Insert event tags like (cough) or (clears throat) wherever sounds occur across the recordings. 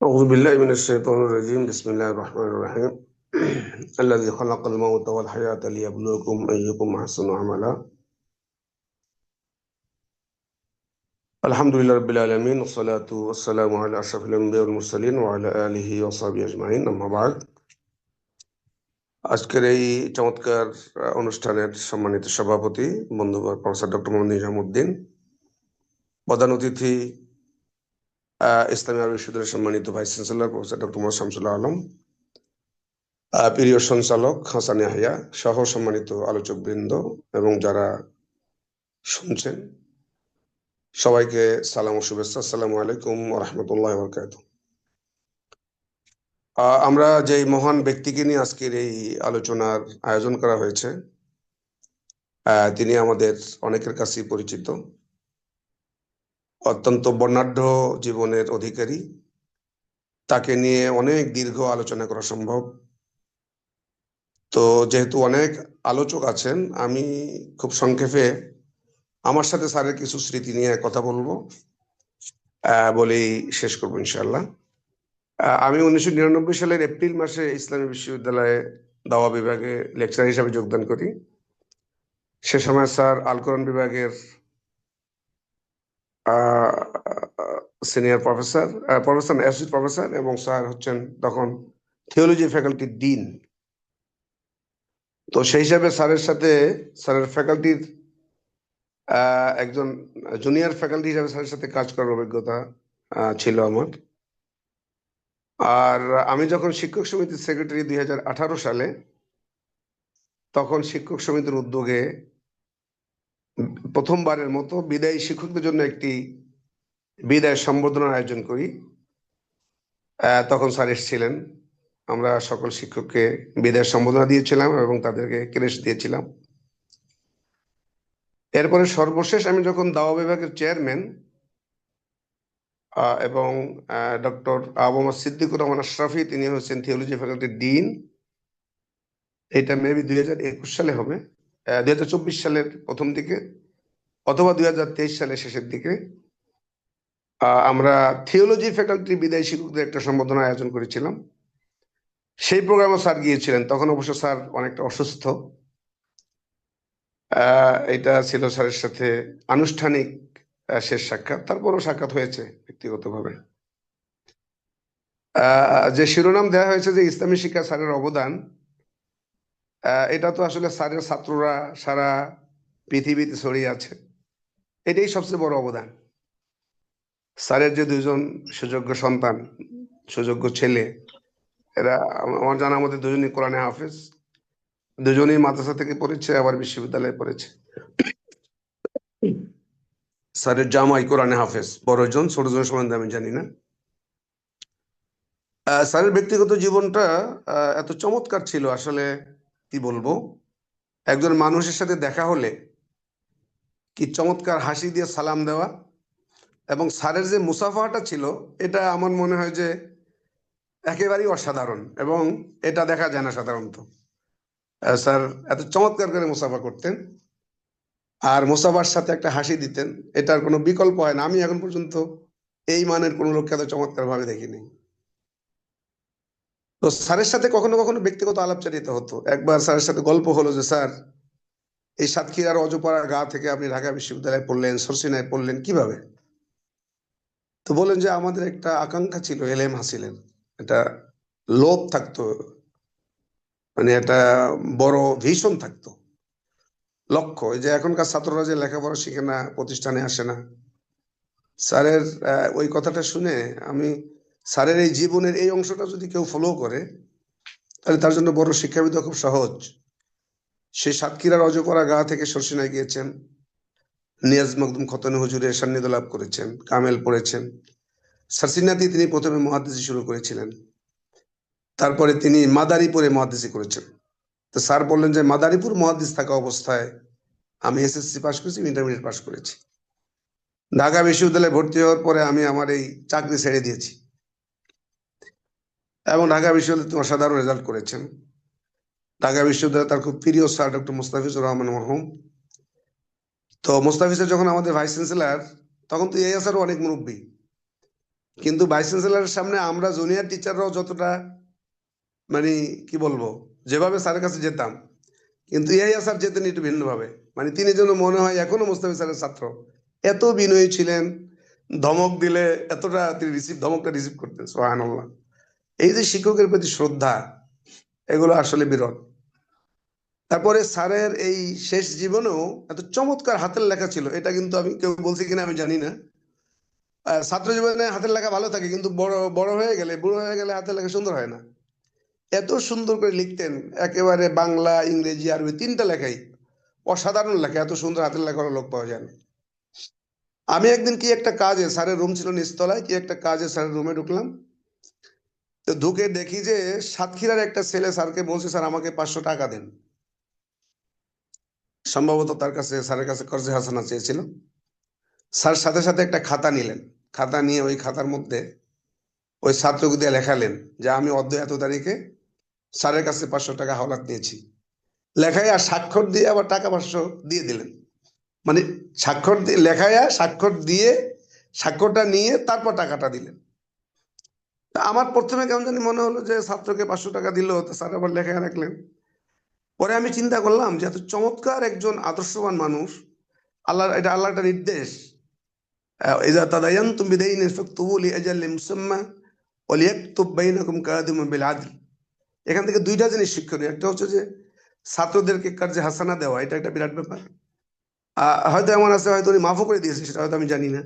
أعوذ بالله من الشيطان الرجيم بسم الله الرحمن الرحيم (clears throat) الذي خلق الموت والحياة ليبلوكم أيكم أحسن عملا الحمد لله رب العالمين والصلاة والسلام على أشرف الأنبياء والمرسلين وعلى آله وصحبه أجمعين أما بعد আজকের এই চমৎকার আহ, অনুষ্ঠানের সম্মানিত সভাপতি বন্ধুবর প্রফেসর ডক্টর মোহাম্মদ নিজামুদ্দিন প্রধান অতিথি আহ, ইসলামী আরবি বিশ্ববিদ্যালয়ের সম্মানিত vice chancellor professor doctor Mohammad Shamsullah Alam প্রিয় সঞ্চালক হাসান ইয়াহিয়া সহ সম্মানিত আলোচক বৃন্দ এবং যারা শুনছেন, সবাইকে সালাম ও শুভেচ্ছা। আসসালামু আলাইকুম রহমতুল্লাহ বরকাত আমরা যে মহান ব্যক্তিকে নিয়ে আজকের এই আলোচনার আয়োজন করা হয়েছে তিনি আমাদের অনেকের কাছেই পরিচিত। অত্যন্ত বর্ণাঢ্য জীবনের অধিকারী। তাকে নিয়ে অনেক দীর্ঘ আলোচনা করা সম্ভব। তো যেহেতু অনেক আলোচক আছেন, আমি খুব সংক্ষেপে আমার সাথে স্যারের কিছু স্মৃতি নিয়ে কথা বলব। বলেই শেষ করব ইনশাল্লাহ আমি উনিশশো নিরানব্বই সালের এপ্রিল মাসে ইসলামী বিশ্ববিদ্যালয়ে দাওয়া বিভাগে লেকচার হিসাবে যোগদান করি। সে সময় স্যার আল কোরআন বিভাগের senior professor professor associate professor এবং স্যার হচ্ছেন তখন থিওলজি ফ্যাকাল্টির ডিন তো সেই হিসাবে স্যারের সাথে, স্যারের ফ্যাকাল্টির একজন জুনিয়র ফ্যাকাল্টি হিসাবে স্যারের সাথে কাজ করার অভিজ্ঞতা ছিল আমার। আর আমি যখন শিক্ষক সমিতির সেক্রেটারি দুই হাজার আঠারো সালে, তখন শিক্ষক সমিতির উদ্যোগে প্রথমবারের মতো বিদায়ী শিক্ষকদের জন্য একটি বিদায় সম্বর্ধনার আয়োজন করি। তখন স্যার এসেছিলেন। আমরা সকল শিক্ষককে বিদায় সম্বোধনা দিয়েছিলাম এবং তাদেরকে ক্রেশ দিয়েছিলাম। এরপরে সর্বশেষ আমি যখন দাওয়া বিভাগের চেয়ারম্যান এবং ডক্টর আবু মোহাম্মদ সিদ্দিকুর রহমান আশরাফি, তিনি হচ্ছেন থিওলজি ফ্যাকাল্টির ডিন এটা মেবি দুই হাজার একুশ সালে হবে। দুই হাজার চব্বিশ সালের প্রথম দিকে অথবা দুই হাজার তেইশ সালের শেষের দিকে আমরা থিওলজি ফ্যাকাল্টির বিদায়ী শিক্ষকদের একটা সম্বোধনা আয়োজন করেছিলাম। সেই প্রোগ্রামে স্যার গিয়েছিলেন, তখন অবশ্য স্যার অনেকটা অসুস্থ। এটা ছিল স্যারের সাথে আনুষ্ঠানিক শেষ সাক্ষাৎ, তারপরও সাক্ষাৎ হয়েছে ব্যক্তিগতভাবে। যে শিরোনাম দেওয়া হয়েছে যে ইসলামী শিক্ষা স্যারের অবদান এটা তো আসলে স্যারের ছাত্ররা সারা পৃথিবীতে ছড়িয়ে আছে। এটাই সবচেয়ে বড় অবদান। স্যারের যে দুজন সুযোগ্য সন্তান, সুযোগ্য ছেলে, এরা আমার জানা মধ্যে দুজনই কোরআনে হাফেজ, দুজনেই মাদ্রাসা থেকে পড়েছে, আবার বিশ্ববিদ্যালয়ে পড়েছে। স্যারের জামাই কোরআনে হাফেজ বড়জন ছোটজন সম্বন্ধে আমি জানি না। স্যারের ব্যক্তিগত জীবনটা এত চমৎকার ছিল। আসলে কি বলব? একজন মানুষের সাথে দেখা হলে কি চমৎকার হাসি দিয়ে সালাম দেওয়া? এবং স্যারের যে মুসাফাটা ছিল, এটা আমার মনে হয় যে একেবারেই অসাধারণ এবং এটা দেখা যায় না সাধারণত। স্যার এত চমৎকার করে মুসাফা করতেন আর মুসাফার সাথে একটা হাসি দিতেন। এটার কোনো বিকল্প হয় না। আমি এখন পর্যন্ত এই মানের কোনো লোককে এত চমৎকার ভাবে দেখিনি। তো স্যারের সাথে কখনো কখনো ব্যক্তিগত আলাপচারিতা হতো। একবার স্যারের সাথে গল্প হলো যে, স্যার, এই সাতক্ষীরার অজপাড়ার গা থেকে আপনি ঢাকা বিশ্ববিদ্যালয়ে পড়লেন, সরসিনায় পড়লেন, কীভাবে? তো বলেন যে, আমাদের একটা আকাঙ্ক্ষা ছিল এলএম হাসিলের এটা লোভ থাকতো মানে একটা বড় ভীষণ থাকতো। লক্ষ্য যে এখনকার ছাত্ররা যে লেখাপড়া শিখে না, প্রতিষ্ঠানে আসে না। স্যারের ওই কথাটা শুনে আমি স্যারের এই জীবনের এই অংশটা যদি কেউ ফলো করে, তাহলে তার জন্য বড় শিক্ষাবিদ খুব সহজ। সে সাতক্ষীরার অজপাড়া গা থেকে সরসিনায় গিয়েছেন। নিয়াজ মকদুম খতনে হুজুরের সান্নিধ্য লাভ করেছেন, কামেল পড়েছেন। সারসিনাতে তিনি প্রথমে মহাদিসি শুরু করেছিলেন। তারপরে তিনি মাদারীপুরে মহাদেশি করেছেন। তো স্যার বললেন যে, মাদারীপুর মহাদিস থাকা অবস্থায় আমি এসএসসি পাশ করেছি, ইন্টারমিডিয়েট পাশ করেছি। ঢাকা বিশ্ববিদ্যালয়ে ভর্তি হওয়ার পরে আমি আমার এই চাকরি ছেড়ে দিয়েছি। এবং ঢাকা বিশ্ববিদ্যালয়ে তিনি অসাধারণ রেজাল্ট করেছেন। ঢাকা বিশ্ববিদ্যালয়ে তার খুব প্রিয় স্যার ডক্টর মুস্তাফিজুর রহমান মরহুম। তো মুস্তাফিজের যখন আমাদের ভাইস চ্যান্সেলর তখন তো এই আসারও অনেক মুরব্বী। কিন্তু ভাইস চ্যান্সেলরের সামনে আমরা জুনিয়র টিচাররাও যতটা মানে কি বলব, যেভাবে স্যারের কাছে যেতাম, কিন্তু ইয়াহিয়া স্যার যেতেন একটু ভিন্নভাবে। মানে তিনি যেন মনে হয় এখনও মোস্তাফি স্যারের ছাত্র। এত বিনয়ী ছিলেন, ধমক দিলে এতটা তিনি রিসিভ ধমকটা রিসিভ করতেন সোহান এই যে শিক্ষকের প্রতি শ্রদ্ধা, এগুলো আসলে বিরল। তারপরে স্যারের এই শেষ জীবনেও এত চমৎকার হাতের লেখা ছিল, এটা কিন্তু আমি কেউ বলছি কিনা আমি জানি না। ছাত্র জীবনে হাতের লেখা ভালো থাকে, কিন্তু বড় বড় হয়ে গেলে, বুড়ো হয়ে গেলে হাতের লেখা সুন্দর হয় না। এত সুন্দর করে লিখতেন, একেবারে বাংলা, ইংরেজি, আরবি তিনটা লেখাই। অসাধারণ লেখা, এত সুন্দর হাতের লেখা লোক পাওয়া যায় না। আমি একদিন কি একটা কাজে, স্যারের রুম ছিল নিচতলায়, কি একটা কাজে স্যারের রুমে ঢুকলাম। তো ঢুকে দেখি যে সাতক্ষীরার একটা ছেলে স্যারকে বলছে, স্যার, আমাকে পাঁচশো টাকা দেন। সম্ভবত তার কাছে, স্যারের কাছে কর্জে হাসানা চেয়েছিল। স্যার সাথে সাথে একটা খাতা নিলেন। খাতা নিয়ে ওই খাতার মধ্যে ওই ছাত্রকে দিয়ে লেখালেন যে, আমি অর্ধ এত তারিখে স্যারের কাছে পাঁচশো টাকা হাওলাত নিয়েছি লেখায় আর স্বাক্ষর দিয়ে আবার টাকা পাঁচশো দিয়ে দিলেন। মানে স্বাক্ষর দিয়ে লেখায় স্বাক্ষর দিয়ে স্বাক্ষরটা নিয়ে তারপর টাকাটা দিলেন। আমার প্রথমে কেমন জানি মনে হলো যে ছাত্রকে পাঁচশো টাকা দিল তো স্যার আবার লেখায় রাখলেন পরে আমি চিন্তা করলাম যে এত চমৎকার একজন আদর্শবান মানুষ আল্লাহ এটা আল্লাহ একটা নির্দেশ إذا تداينتم بدين فاكتبوا لأجل مسمى وليكتب بينكم كاتب بالعدل এখান থেকে দুইটা জিনিস শিক্ষণীয় একটা হচ্ছে যে ছাত্রদেরকে কার্যে হাসানা দেওয়া এটা একটা বিরাট ব্যাপার আহ, হয়তো এমন আছে হয়তো উনি মাফও করে দিয়েছে সেটা হয়তো আমি জানি না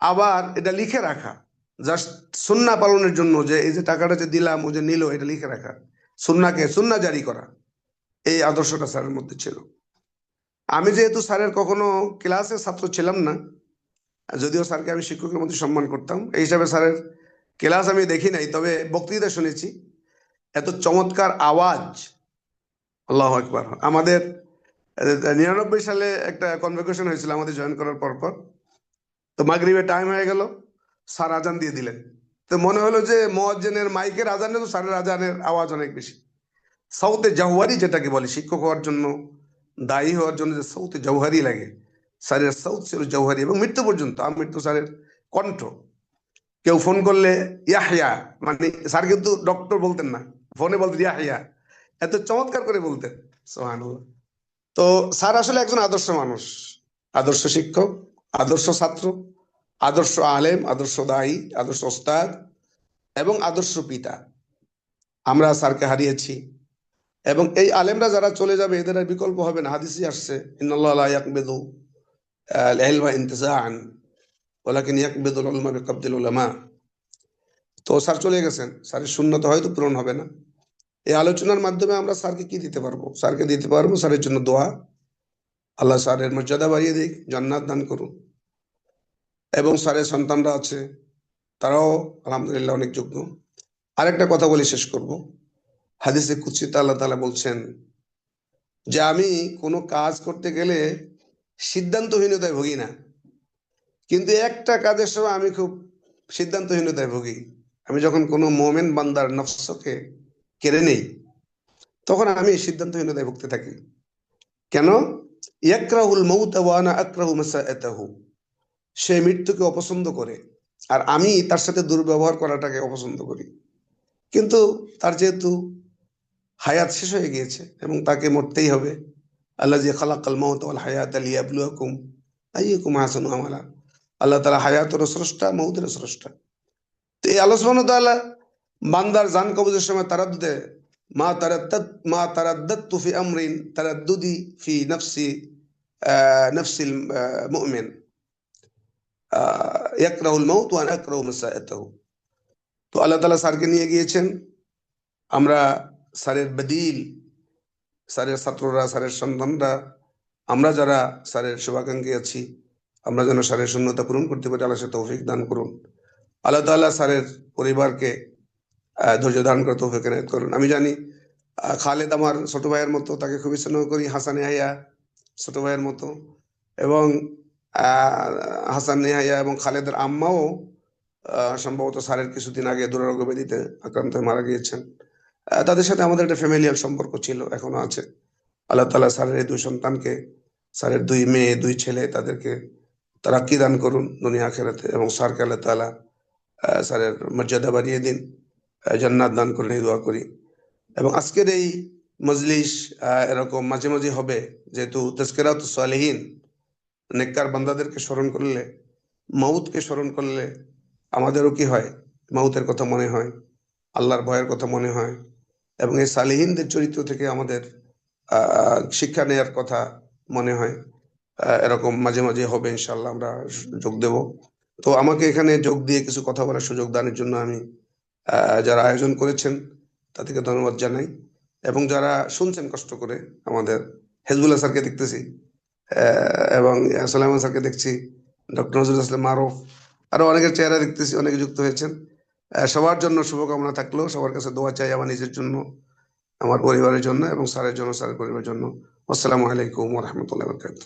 আবার এটা লিখে রাখা জাস্ট সুন্না পালনের জন্য যে এই যে টাকাটা যে দিলাম ও যে নিল, এটা লিখে রাখা। সুন্নাকে সুন্না জারি করা। এই আদর্শটা স্যারের মধ্যে ছিল। আমি যেহেতু স্যারের কখনো ক্লাসে ছাত্র ছিলাম না, যদিও স্যারকে আমি শিক্ষকের মধ্যে সম্মান করতাম, এই হিসাবে স্যারের ক্লাস আমি দেখি নাই, তবে বক্তৃতা শুনেছি। এত চমৎকার আওয়াজ। আল্লাহ একবার আমাদের, নিরানব্বই সালে একটা কনভোকেশন হয়েছিল আমাদের জয়েন করার পর পর তো মাগরিবের টাইম হয়ে গেল। স্যার আজান দিয়ে দিলেন। তো মনে হলো যে মোয়াজ্জেনের মাইকের আজানে তো স্যারের আজানের আওয়াজ অনেক বেশি। সাউতে জাহুয়ারি যেটাকে বলে, শিক্ষক হওয়ার জন্য, দায়ী হওয়ার জন্য যে সাউতে জৌহারি লাগে, স্যারের সাউথ ছিল জৌহারি এবং মৃত্যু পর্যন্ত আমৃত্যু স্যারের কণ্ঠ। কেউ ফোন করলে ইয়াহিয়া মানে স্যার কিন্তু ডক্টর বলতেন না, ফোনে বলতেন ইয়াহিয়া এত চমৎকার করে বলতেন সোহানুল্লাহ তো স্যার আসলে একজন আদর্শ মানুষ, আদর্শ শিক্ষক, আদর্শ ছাত্র আদর্শ আলেম, আদর্শ দায়ী, আদর্শ ওস্তাদ এবং আদর্শ পিতা। আমরা স্যারকে হারিয়েছি। এবং এই আলেমরা যারা চলে যাবে, এদের আর বিকল্প হবে না। হাদিসি আসছে উলামা। তো স্যার চলে গেছেন। স্যারের শূন্যতা হয়তো পূরণ হবে না। এই আলোচনার মাধ্যমে আমরা স্যারকে কি দিতে পারব? স্যারকে দিতে পারব স্যারের জন্য দোয়া। আল্লাহ স্যারের মর্যাদা বাড়িয়ে দিক, জান্নাত দান করুন। এবং স্যারের সন্তানরা আছে, তারাও আলহামদুলিল্লাহ অনেক যোগ্য। আরেকটা কথা বলে, শেষ করব। হাদিসে কুচিত আল্লাহ তালা বলছেন যে, আমি কোনো কাজ করতে গেলে সিদ্ধান্তহীনতায় ভুগি না। কিন্তু একটা কাজের সময় আমি খুব সিদ্ধান্তহীনতায় ভুগি। আমি যখন কোনো মোমেন বান্দার নফসকে কেড়ে নেই, তখন আমি সিদ্ধান্তহীনতায় ভুগতে থাকি। কেন? ইয়াকরাহুল মৌত ওয়ানা আকরাহু মাসাআতাহু। সে মৃত্যুকে অপছন্দ করে। আর আমি তার সাথে দুর্ব্যবহার করাটাকে অপছন্দ করি। কিন্তু তার যেহেতু হায়াত শেষ হয়ে গিয়েছে এবং তাকে মরতেই হবে আল্লাহ যে খালাকাল ওয়াল হায়াত লিয়াবলুয়াকুম আইয়াকুম আহসানু আমালা। আল্লাহ তাআলা হায়াতের স্রষ্টা মৌতের স্রষ্টা। তো এই ওয়া তাআলা বান্দার জান কবজের সময় তারাদ্দুদে, মা তারাদ্দাত মা তারাদ্দাতু ফি আমরিন, তারাদ্দুদি ফি নাফসি নাফসিল মুমিন। ইয়াকরাহুল মাউত ওয়া আনা আকরাহু মাসাআতাহু তো আল্লাহ তাআলা স্যারকে নিয়ে গিয়েছেন। আমরা স্যারের বদিল, স্যারের ছাত্ররা, স্যারের সন্তানরা, আমরা যারা স্যারের শুভাকাঙ্ক্ষী আছি, আমরা যেন স্যারের শূন্যতা পূরণ করতে পারি আল্লাহ সে তৌফিক দান করুন। আল্লাহ তাআলা স্যারের পরিবারকে ধৈর্য ধারণ করে তৌফিক এনায়েত করুন। আমি জানি খালেদ আমার ছোট ভাইয়ের মতো, তাকে খুবই স্নেহ করি, হাসান হাইয়া ছোট ভাইয়ের মতো। এবং হাসান নেহাইয়া এবং খালেদের আম্মাও সম্ভবত স্যারের কিছুদিন আগে দুরারোগ্য ব্যাধিতে আক্রান্ত হয়ে মারা গিয়েছেন। তাদের সাথে আমাদের একটা ফ্যামিলিয়াল সম্পর্ক ছিল এখনও আছে। আল্লাহ তাআলা স্যারের এই দুই সন্তানকে স্যারের দুই মেয়ে দুই ছেলে তাদেরকে তারা কি দান করুন দুনিয়া আখেরাতে এবং স্যারকে আল্লাহ আহ, স্যারের মর্যাদা বাড়িয়ে দিন জান্নাত দান করেন এই দোয়া করি। এবং আজকের এই মজলিস এরকম মাঝে মাঝে হবে যেহেতু তস্কেরাত সালেহীন নেককার বান্দাদেরকে স্মরণ করলে, মাউতকে স্মরণ করলে আমাদেরও কি হয়? মাউতের কথা মনে হয়, আল্লাহর ভয়ের কথা মনে হয় এবং এই সালেহীনদের চরিত্র থেকে আমাদের শিক্ষা নেয়ার কথা মনে হয়। এরকম মাঝে মাঝে হবে ইনশাল্লাহ আমরা যোগ দেব। তো আমাকে এখানে যোগ দিয়ে কিছু কথা বলার সুযোগ দানের জন্য আমি যারা আয়োজন করেছেন তাদেরকে ধন্যবাদ জানাই। এবং যারা শুনছেন কষ্ট করে আমাদের, হেজবুল্লাহ স্যারকে দেখতেছি এবং সালামান স্যারকে দেখছি, ডক্টর নজরুল ইসলাম মারুফ, আরও অনেকের চেহারা দেখতেছি, অনেকে যুক্ত হয়েছেন। সবার জন্য শুভকামনা থাকলেও সবার কাছে দোয়া চাই আমার নিজের জন্য, আমার পরিবারের জন্য এবং স্যারের জন্য, স্যারের পরিবারের জন্য। আসসালামু আলাইকুম রহমতুল্লাহ বরকাত